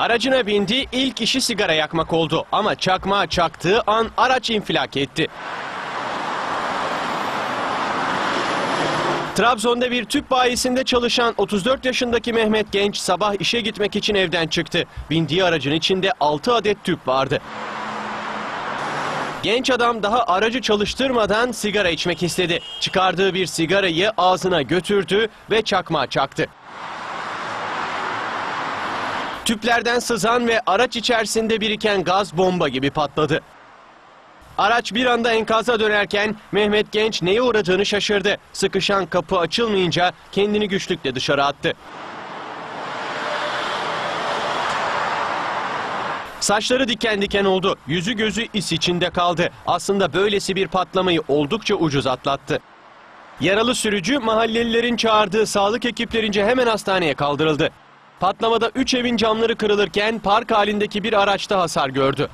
Aracına bindi, ilk işi sigara yakmak oldu. Ama çakmağı çaktığı an araç infilak etti. Trabzon'da bir tüp bayisinde çalışan 34 yaşındaki Mehmet Genç sabah işe gitmek için evden çıktı. Bindiği aracın içinde 6 adet tüp vardı. Genç adam daha aracı çalıştırmadan sigara içmek istedi. Çıkardığı bir sigarayı ağzına götürdü ve çakmağa çaktı. Tüplerden sızan ve araç içerisinde biriken gaz bomba gibi patladı. Araç bir anda enkaza dönerken Mehmet Genç neye uğradığını şaşırdı. Sıkışan kapı açılmayınca kendini güçlükle dışarı attı. Saçları diken diken oldu. Yüzü gözü is içinde kaldı. Aslında böylesi bir patlamayı oldukça ucuz atlattı. Yaralı sürücü mahallelilerin çağırdığı sağlık ekiplerince hemen hastaneye kaldırıldı. Patlamada 3 evin camları kırılırken park halindeki bir araçta hasar gördü.